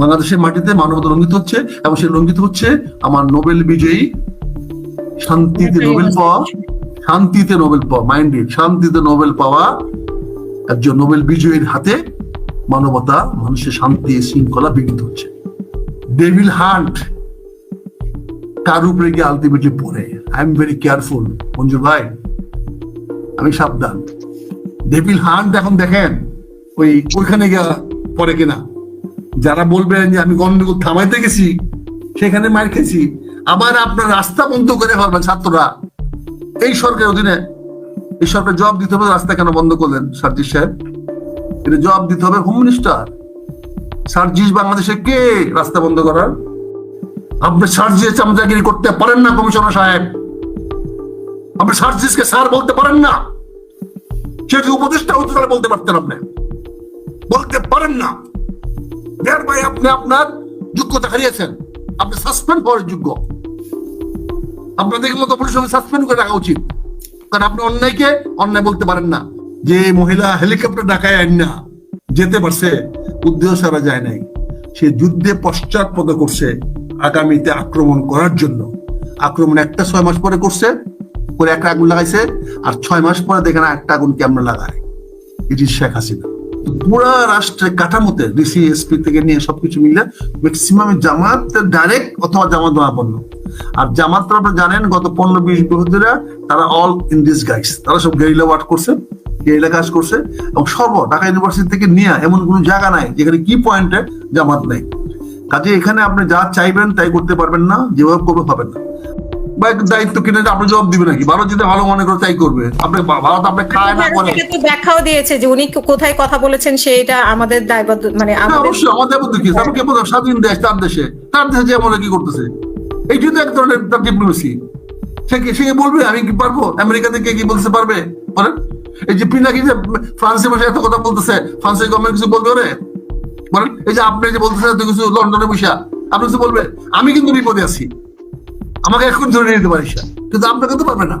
বাংলাদেশের মাটিতে মানবতা লঙ্ঘিত হচ্ছে এবং সে লঙ্ঘিত হচ্ছে আমার নোবেল বিজয়ী শান্তিতে নোবেল পাওয়া শান্তিতে নোবেল পাওয়া মাইন্ডেড শান্তিতে নোবেল পাওয়া একজন নোবেল বিজয়ীর হাতে মানবতা মানুষের শান্তি শৃঙ্খলা বিঘ্নিত হচ্ছে। ডেভিল হান্ট কার উপরে গিয়ে আলটিমেটলি পড়ে? I am very careful Manjur ভাই আমি সাবধান। ডেভিল হান্ট এখন দেখেন ওই ওইখানে গিয়া পড়ে কিনা? যারা বলবেন যে আমি গন্ডগোল থামাইতে গেছি, সেখানে মার খেয়েছি। আবার আপনার রাস্তা বন্ধ করে ফেলবেন ছাত্ররা। এই সরকারের অধীনে এই সরকার জবাব দিতে হবে, রাস্তা কেন বন্ধ করলেন সার্জিস সাহেব? এটা জবাব দিতে হবে হোম মিনিস্টার। সার্জিস বাংলাদেশে কে রাস্তা বন্ধ করার? আপনি সার্জিস চামচাগিরি করতে পারেন না, কমিশনার সাহেব। আপনি সার্জিসকে স্যার বলতে পারেন না। সেটি উপদেষ্টা হতে তাহলে বলতে পারতেন আপনি। বলতে পারেন না। আপনি আপনার যোগ্যতা হারিয়েছেন। আপনি সাসপেন্ড হওয়ার যোগ্য। আপনাদের মতো পুলিশ সাসপেন্ড করে রাখা উচিত। কারণ আপনি অন্যায়কে অন্যায় বলতে পারেন না। যে মহিলা হেলিকপ্টার আইন না। যেতে পারছে, উদ্দেশ্য যায় নাই। সে যুদ্ধে পশ্চাৎপদ করছে আগামীতে আক্রমণ করার জন্য। আক্রমণ একটা ছয় মাস পরে করছে, করে একটা আগুন লাগাইছে, আর ছয় মাস পরে দেখে না একটা আগুন কেমন লাগায় এটি শেখ হাসিনা। পুরা কাঠামোতে থেকে নিয়ে সবকিছু মিলে ম্যাক্সিমাম জামাত ডাইরেক্ট অথবা জামাত পণ্য। আর জামাত আপনারা জানেন, গত পনেরো বিশ বিরোধীরা তারা অল ইন দিস গাইস তারা সব গেরিলা ওয়ার্ক করছে গেরিলা কাজ করছে এবং সর্ব ঢাকা ইউনিভার্সিটি থেকে নিয়ে এমন কোনো জায়গা নাই যেখানে কি পয়েন্টে জামাত নেই। কাজে এখানে আপনি যা চাইবেন তাই করতে পারবেন না, যেভাবে করবে পাবেন না। বা দায়িত্ব কিনে আপনি জবাব দিবেন নাকি? ভারত যদি ভালো মনে করে তাই করবে। আপনি ভারত আপনি খায় না করে তো দেখাও দিয়েছে যে উনি কোথায় কথা বলেছেন সেটা আমাদের দায়বদ্ধ মানে হ্যাঁ, অবশ্যই আমাদের মধ্যে কি? কে বলব স্বাধীন দেশ তার দেশে। তার দেশে যে আমরা কি করতেছে? এইটি তো এক ধরনের তার ডিপ্লোমেসি সে কি সে বলবে? আমি কি পারব? আমেরিকা থেকে কি বলতে পারবে? বলেন। এই যে পিনাকি যে ফ্রান্সে বসে এত কথা বলতেছে ফ্রান্সের গভর্নমেন্ট কিছু বলবে ওরে? বলেন। এই যে আপনি যে বলতেছেন এত কিছু লন্ডনে বসে আপনি কিছু বলবে আমি কিন্তু বিপদে আছি। আমাকে এখন ধরে নিয়ে যেতে পারিস কিন্তু আপনাকে তো পারবে না।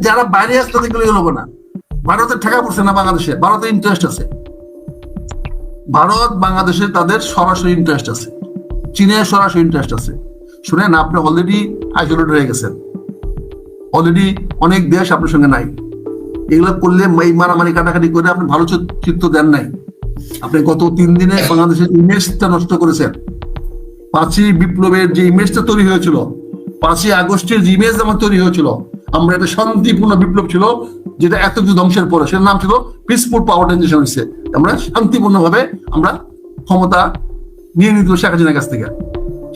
যারা বাইরে আসতে দেখলে হবে না। ভারতের ঠেকা পড়ছে না বাংলাদেশে। ভারতের ইন্টারেস্ট আছে। ভারত, বাংলাদেশে তাদের সরাসরি ইন্টারেস্ট আছে। চীনের সরাসরি ইন্টারেস্ট আছে। শুনেন, আপনি অলরেডি আইসোলেট হয়ে গেছেন। অলরেডি অনেক দেশ আপনার সঙ্গে নাই। এগুলো করলে এই মারামারি কাটাকাটি করে আপনি ভালো চিত্র দেন নাই। আপনি গত তিন দিনে বাংলাদেশের ইমেজটা নষ্ট করেছেন। পাঁচই বিপ্লবের যে ইমেজটা তৈরি হয়েছিল, পাঁচই আগস্টের যে ইমেজ আমার তৈরি হয়েছিল, আমরা একটা শান্তিপূর্ণ বিপ্লব ছিল, যেটা এত কিছু ধ্বংসের পরে। সেটার নাম ছিল পিসফুল পাওয়ার ট্রানজিশন হয়েছে। আমরা শান্তিপূর্ণভাবে আমরা ক্ষমতা নিয়ে নিতে শেখ হাসিনার কাছ থেকে।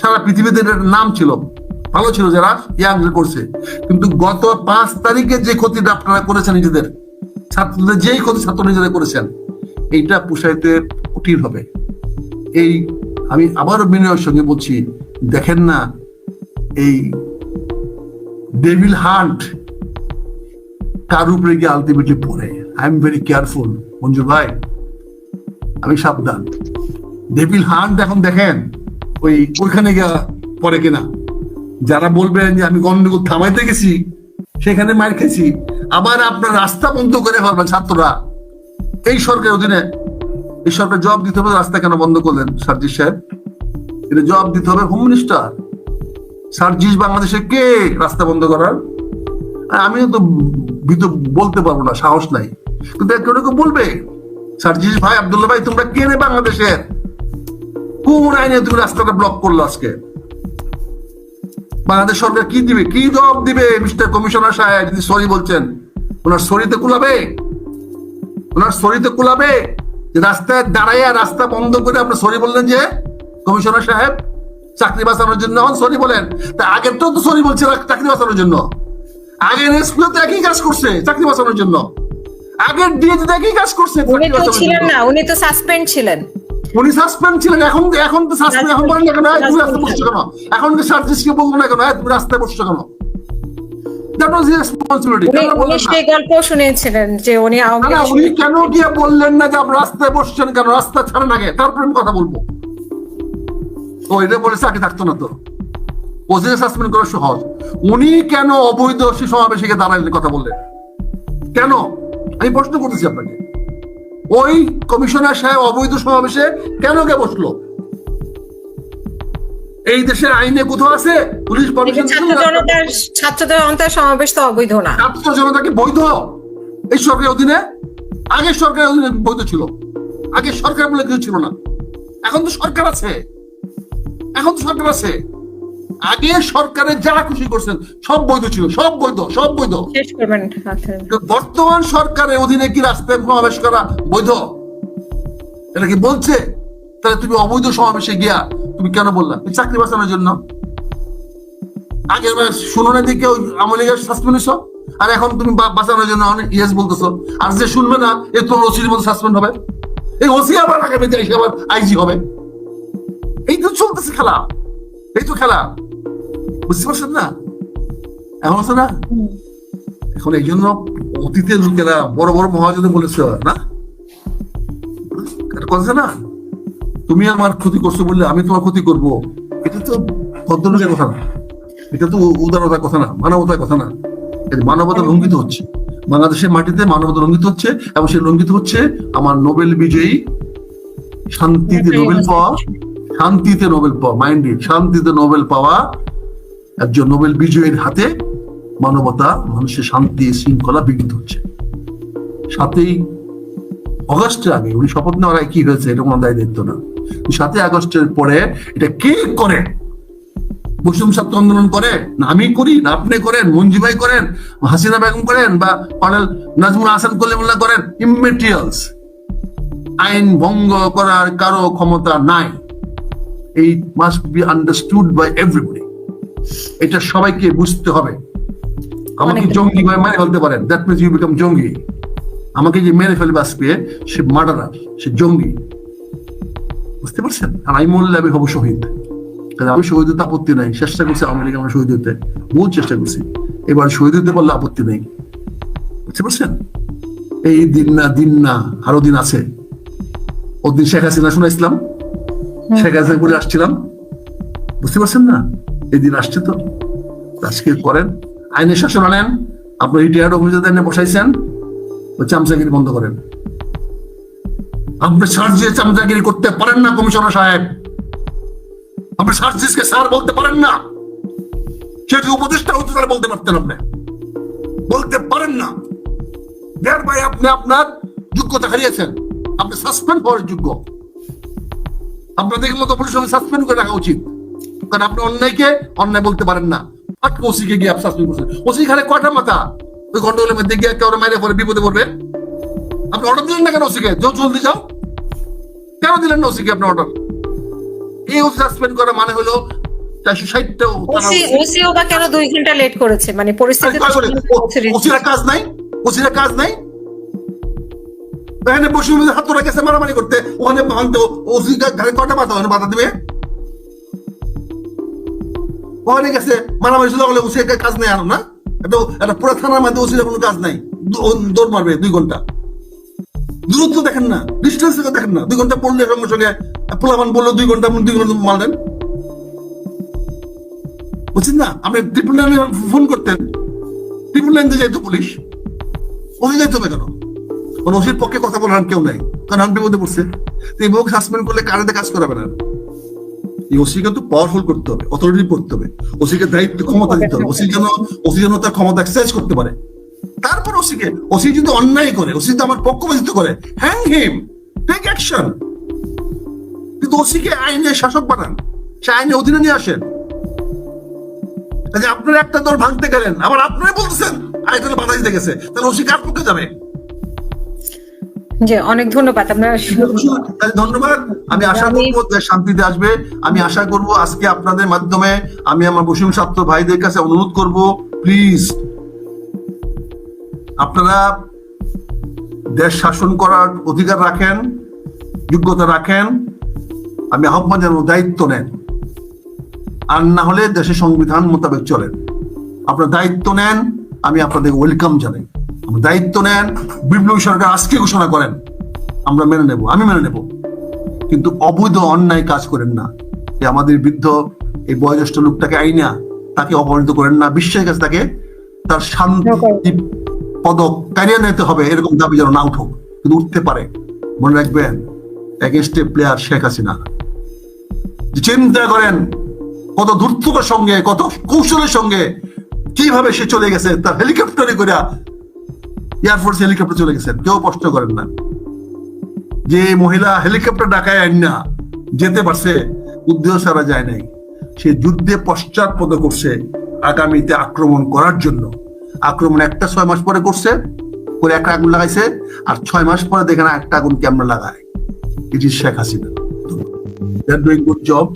সারা পৃথিবীতে নাম ছিল। ভালো ছিল যারা ইয়াং করছে কিন্তু গত পাঁচ তারিখে যে ক্ষতিটা আপনারা করেছেন নিজেদের, ছাত্রদের যেই ক্ষতি ছাত্র নিজেদের করেছেন, এইটা পুষাইতে কঠিন হবে। এই আমি আবারও বিনয়ের সঙ্গে বলছি, দেখেন না এই ডেভিল হান্ট কার উপরে গিয়ে আলটিমেটলি পড়ে। I am very careful Manjur ভাই, আমি সাবধান। ডেভিল হান্ট এখন দেখেন, ওই ওইখানে গিয়া পড়ে কিনা। যারা বলবেন যে আমি গন্ডগোল থামাইতে গেছি, সেখানে মার খেয়েছি। আবার আপনার রাস্তা বন্ধ করে ফেলবেন ছাত্ররা। এই সরকারের অধীনে এই সরকার জবাব দিতে হবে রাস্তা কেন বন্ধ করলেন সার্জিস সাহেব? এটা জবাব দিতে হবে হোম মিনিস্টার। সার্জিস বাংলাদেশে কে রাস্তা বন্ধ করার? আমিও তো ভীত বলতে পারব না, সাহস নাই। কিন্তু কেউ কেউ বলবে, সার্জিস ভাই, আব্দুল্লাহ ভাই, তোমরা কে রে বাংলাদেশের? কোন আইনে তুমি রাস্তাটা ব্লক করল আজকে? বাংলাদেশ সরকার কি দিবে? কি জবাব দিবে মিস্টার কমিশনার সাহেব? যদি সরি বলছেন। ওনার সরিতে কুলাবে? ওনার সরিতে কুলাবে? রাস্তায় দাঁড়াইয়া রাস্তা বন্ধ করে আপনি সরি বললেন যে কমিশনার সাহেব চাকরি বাঁচানোর জন্য এখন সরি বলেন। তা আগের তো তো সরি বলছে চাকরি বাঁচানোর জন্য। আগের এসপিও তো একই কাজ করছে চাকরি বাঁচানোর জন্য। আগের ডিএজি তো একই কাজ করছে উনি তো ছিলেন না উনি তো সাসপেন্ড ছিলেন। উনি সাসপেন্ড ছিলেন এখন এখন তো সাসপেন্ড এখন বলেন না কেন "এই, তুমি রাস্তায় বসছো কেন? এখন কি সার্জিসকে বলব না কেন "এই, তুমি রাস্তায় বসছো কেন? দ্যাট ওয়াজ রেসপন্সিবিলিটি উনি উনি সেই গল্প শুনেছিলেন যে উনি আওয়ামী না না, উনি কেন গিয়ে বললেন না যে আপনি রাস্তায় বসছেন কেন? রাস্তা ছাড়েন আগে তারপরে আমি কথা বলব। ও এটা বলে চাকরি থাকতো না তো। ওদের সাসপেন্ড করা সহজ। উনি কেন অবৈধ সে সমাবেশে দাঁড়ালেন কথা বললেন? কেন? আমি প্রশ্ন করতেছি আপনাকে। ওই কমিশনার সাহেব অবৈধ সমাবেশে কেন গে বসল? এই দেশের আইনে কোথাও আছে? পুলিশ কমিশন ছাত্র জনতার সমাবেশ তো অবৈধ না। ছাত্র জনতাকে বৈধ? এই সরকারের অধীনে? আগের সরকারের অধীনে বৈধ ছিল। আগে সরকার বলে কিছু ছিল না। এখন তো সরকার আছে। এখন তো সরকার আছে। আগে সরকারে যারা খুশি করছেন সব বৈধ ছিল। সব বৈধ সব বৈধ। আচ্ছা। বর্তমান সরকারের অধীনে কি রাস্তায় সমাবেশ করা বৈধ? এটা কি বলছে? তাহলে তুমি অবৈধ সমাবেশে গিয়া তুমি কেন বললা? চাকরি বাঁচানোর জন্য। আগের বার শুনুনে দিকে আমলে সাসপেন্ড হয়েছ আর এখন তুমি বাঁচানোর জন্য অনেক ইয়েস বলতেছো। আর যে শুনবে না, এ তোমার ওসির মতো সাসপেন্ড হবে। এই ওসি আবার আগামীতে এসে আবার আইজি হবে। এই তো চলতেছে খেলা। এই তো খেলা। বুঝতে পারছেন না? এখন আছে না? এখন এই জন্য অতীতের লোকেরা বড় বড় মহাজনে বলেছে, না? কথা না? তুমি আমার ক্ষতি করছ বললে আমি তোমার ক্ষতি করব। এটা তো ভদ্রলোকের কথা না। এটা তো উদারতার কথা না মানবতার কথা না। মানবতা লঙ্ঘিত হচ্ছে। বাংলাদেশের মাটিতে মানবতা লঙ্ঘিত হচ্ছে এবং সে লঙ্ঘিত হচ্ছে আমার নোবেল বিজয়ী শান্তিতে নোবেল পাওয়া শান্তিতে নোবেল পাওয়া মাইন্ডেড শান্তিতে নোবেল পাওয়া একজন নোবেল বিজয়ীর হাতে মানবতা মানুষের শান্তি শৃঙ্খলা বিঘ্নিত হচ্ছে। সাতই অগস্টের আগে উনি শপথ নেওয়ার কি হয়েছে এটা কোনো দায় দায়িত্ব না। সাতই আগস্টের পরে এটা কে করে? মুসলিম ছাত্র আন্দোলন করে? না আমি করি না আপনি করেন মঞ্জু ভাই করেন হাসিনা বেগম করেন বা কর্নেল নাজমুল হাসান কলিমুল্লাহ করেন ইমেটেরিয়ালস আইন ভঙ্গ করার কারও ক্ষমতা নাই। এই must be understood by everybody এটা সবাইকে বুঝতে হবে। আমাকে জঙ্গি ভাই মেরে ফেলতে পারেন। দ্যাট মিনস ইউ বিকাম জঙ্গি। আমাকে যে মেরে ফেলবে আজকে সে মার্ডারার সে জঙ্গি। বুঝতে পারছেন? আর আমি মরলে আমি হব শহীদ। আমি শহীদ হতে আপত্তি নাই। চেষ্টা করছি আমেরিকা আমরা শহীদ হতে বহু চেষ্টা করছি। এবার শহীদ হতে পারলে আপত্তি নেই। বুঝতে পারছেন? এই দিন না দিন না আরও দিন আছে। ওদিন শেখ হাসিনা শুনাইছিলাম শেখ হাসিনা করে আসছিলাম। বুঝতে পারছেন না? এই দিন আসছে তো। আজকে করেন। আইনের শাসন আনেন। আপনার রিটায়ার্ড অফিসারদের বসাইছেন ও চামচাগিরি বন্ধ করেন। আপনি সার্জিয়ে চামচাগিরি করতে পারেন না, কমিশনার সাহেব। আপনি সার্জিসকে স্যার বলতে পারেন না। সেটি উপদেষ্টা হতে তারা বলতে পারতেন আপনি। বলতে পারেন না। ভাই আপনি আপনার যোগ্যতা হারিয়েছেন। আপনি সাসপেন্ড হওয়ার যোগ্য। আপনাদের মতো সাসপেন্ড করে রাখা উচিত। কারণ আপনি অন্যায়কে অন্যায় বলতে পারেন না। আটকে ওসিকে গিয়ে সাসপেন্ড করছেন। ওসি কয়টা মাথা? ওই গন্ডগোলের মধ্যে গিয়ে কেউ মাইরে পরে বিপদে পড়বে? আপনি অর্ডার দিলেন না কেন ওসিকে? জলদি যাও। কেন দিলেন না ওসিকে আপনি অর্ডার এই ওসি সাসপেন্ড করা মানে হলো কেন দুই ঘণ্টা লেট করেছে? মানে পরিস্থিতি ওসিরা কাজ নাই? ওসিরা কাজ নাই? এখানে বসে হাত গেছে মারামারি করতে। ওখানে ভাঙতো ওসি ঘরে কটা মাথা ওখানে বাধা দিবে? ওখানে গেছে মারামারি শুধু হলে ওসি কাজ নেই আর না? এটা পুরো থানার মধ্যে ওসির কোনো কাজ নাই। দৌড় মারবে দুই ঘণ্টা। দূরত্ব দেখেন না ডিস্টেন্স দেখেন না। দুই ঘণ্টা পড়লে সঙ্গে সঙ্গে পোলামান বলল দুই ঘণ্টা দুই ঘণ্টা মারলেন বুঝছেন না, আপনি ট্রিপল লাইনে ফোন করতেন ট্রিপল লাইন দিয়ে যাইতো পুলিশ ওসি যাইতে হবে কেন? কোন ওসির পক্ষে কথা বলার কেউ নাই। কারণ আমি বিপদে পড়ছে। তো এই মুখ সাসপেন্ড করলে কারেন্টে কাজ করাবে না এই ওসি কিন্তু পাওয়ারফুল করতে হবে অথরিটি করতে হবে। ওসিকে দায়িত্ব, ক্ষমতা দিতে হবে। ওসি যেন ওসি যেন তার ক্ষমতা এক্সারসাইজ করতে পারে। তারপর ওসিকে ওসি যদি অন্যায় করে ওসি যদি আমার পক্ষপাতিত্ব করে হ্যাং হিম টেক অ্যাকশন কিন্তু ওসিকে আইনের শাসক বানান সে আইনের অধীনে নিয়ে আসেন। কাজে আপনার একটা দল ভাঙতে গেলেন আবার আপনারা বলতেছেন আরেকটা বাধা দিতে গেছে তাহলে ওসি কার পক্ষে যাবে? জি অনেক ধন্যবাদ আপনার ধন্যবাদ। আমি আশা করব যে শান্তিতে আসবে। আমি আশা করব আজকে আপনাদের মাধ্যমে আমি আমার বসুম ছাত্র ভাইদের কাছে অনুরোধ করব প্লিজ আপনারা দেশ শাসন করার অধিকার রাখেন, যোগ্যতা রাখেন, আমি আহ্বান জানাব দায়িত্ব নেন। আর না হলে দেশের সংবিধান মোতাবেক চলেন। আপনার দায়িত্ব নেন, আমি আপনাদের ওয়েলকাম জানাই। আপনার দায়িত্ব নেন, বিপ্লবী সরকার আজকে ঘোষণা করেন, আমরা মেনে নেব, আমি মেনে নেব। কিন্তু অবৈধ অন্যায় কাজ করেন না। যে আমাদের বৃদ্ধ, এই বয়োজ্যেষ্ঠ লোকটাকে আইনা তাকে অপমানিত করেন না বিশ্বের কাছে তাকে তার শান্তি পদক কারিয়ে নিতে হবে, এরকম দাবি যেন না উঠুক। কিন্তু উঠতে পারে। মনে রাখবেন এগেনস্টে প্লেয়ার শেখ হাসিনা। চিন্তা করেন, কত ধূর্ততার সঙ্গে, কত কৌশলের সঙ্গে, কীভাবে সে চলে গেছে, তার হেলিকপ্টারে করে এয়ারফোর্স হেলিকপ্টার চলে গেছেন কেউ প্রশ্ন করেন না। যে মহিলা হেলিকপ্টার ডাকায় আইন না, যেতে পারছে উদ্দেশ্য সারা যায় নাই। সে যুদ্ধে পশ্চাৎপদ করছে, আগামীতে আক্রমণ করার জন্য। আক্রমণ একটা ছয় মাস পরে করছে, করে একটা আগুন লাগাইছে, আর ছয় মাস পরে দেখে না একটা আগুন ক্যামেরা লাগায় it is Sheikh Hasina. Doing good job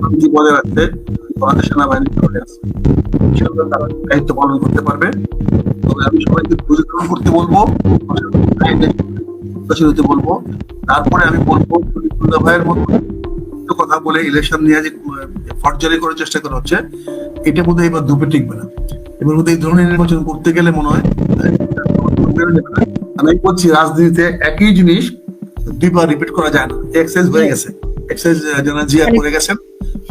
শান্তি বজায় রাখতে বাংলাদেশ সেনাবাহিনী চলে তারা দায়িত্ব পালন করতে পারবে। তবে আমি সবাইকে করতে বলব হতে বলব। তারপরে আমি বলব ভাইয়ের মতো কথা বলে ইলেকশন নিয়ে যে ফরজারি করার চেষ্টা করা হচ্ছে। এটা বোধহয় এবার দুপে টিকবে না। এবার বোধহয় এই ধরনের নির্বাচন করতে গেলে মনে হয়, আমি বলছি, রাজনীতিতে একই জিনিস দুইবার রিপিট করা যায় না। এক্সারসাইজ হয়ে গেছে। জিয়া করে গেছেন।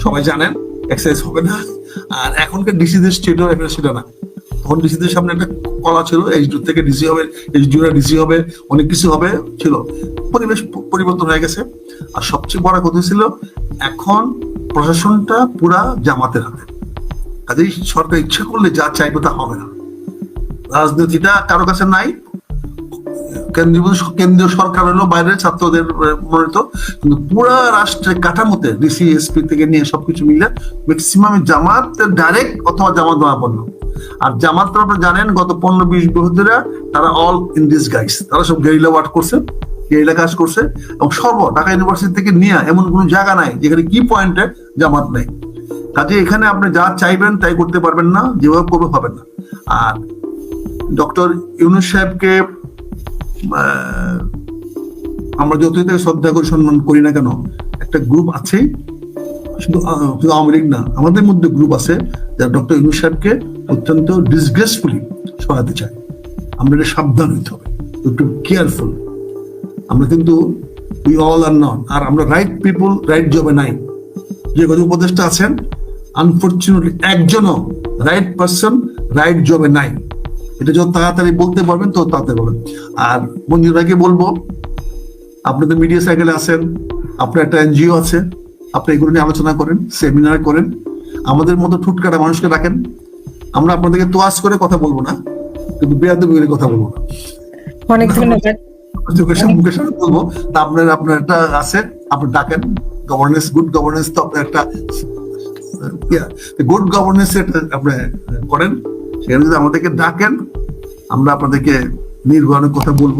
সবাই জানেন হবে না। আর এখনকার ডিসিদের স্টেটও সেটা না। তখন ডিসিদের সামনে একটা কলা ছিল এইচডি থেকে ডিসি হবে ডিসি হবে, অনেক কিছু হবে, ছিল। পরিবেশ পরিবর্তন হয়ে গেছে। আর সবচেয়ে বড় কথা ছিল, এখন প্রশাসনটা পুরা জামাতের হাতে। কাজেই সরকার ইচ্ছা করলে যা চাইবে তা হবে না। রাজনীতিটা কারও কাছে নাই। কেন্দ্রীয় কেন্দ্রীয় সরকার হলো বাইরের ছাত্রদের কিন্তু পুরা রাষ্ট্রের কাঠামোতে ডিসি, এসপি থেকে নিয়ে সবকিছু মিলে ম্যাক্সিমাম ডাইরেক্ট অথবা জামাত পণ্য আর জামাত আপনারা জানেন, গত পনেরো বিশ বছর তারা অল ইন দিস গাইস তারা সব গেরিলা ওয়ার্ক করছে গেরিলা কাজ করছে। এবং সর্ব ঢাকা ইউনিভার্সিটি থেকে নিয়ে এমন কোনো জায়গা নাই যেখানে কি পয়েন্টে জামাত নেই। কাজে এখানে আপনি যা চাইবেন তাই করতে পারবেন না, যেভাবে করবে হবে না। আর ডক্টর ইউনুস সাহেবকে আমরা যতই তাকে শ্রদ্ধা করি, সম্মান করি না কেন, একটা গ্রুপ আছে, শুধু শুধু আওয়ামী লীগ না, আমাদের মধ্যে গ্রুপ আছে, যারা ডক্টর ইউনুস সাহেবকে অত্যন্ত ডিসগ্রেসফুলি সরাতে চায়। আমরা এটা সাবধান হইতে হবে, একটু কেয়ারফুল আমরা কিন্তু উই অল আর নন আর আমরা রাইট পিপুল রাইট জবে নাই। যে কত উপদেষ্টা আছেন আনফর্চুনেটলি একজনও রাইট পার্সন রাইট জবে নাই। এটা যত তাড়াতাড়ি বলতে পারবেন তত তাড়াতাড়ি বলবেন। আর মঞ্জুরাকে বলব আপনি তো মিডিয়া সাইকেলে আছেন আপনার একটা এনজিও আছে আপনি এগুলো নিয়ে আলোচনা করেন সেমিনার করেন। আমাদের মতো ঠুটকাটা মানুষকে রাখেন আমরা আপনাদেরকে তোয়াজ করে কথা বলব না কিন্তু বেয়াদবি করে কথা বলব না। অনেক ধন্যবাদ। চোখের সামনে মুখের সামনে বলব তা আপনার আপনার একটা আছে আপনি ডাকেন। গভর্নেন্স গুড গভর্নেন্স তো আপনার একটা গুড গভর্নেন্স আপনি করেন। সেখানে যদি আমাদেরকে ডাকেন আমরা আপনাদেরকে নির্বাণের কথা বলব।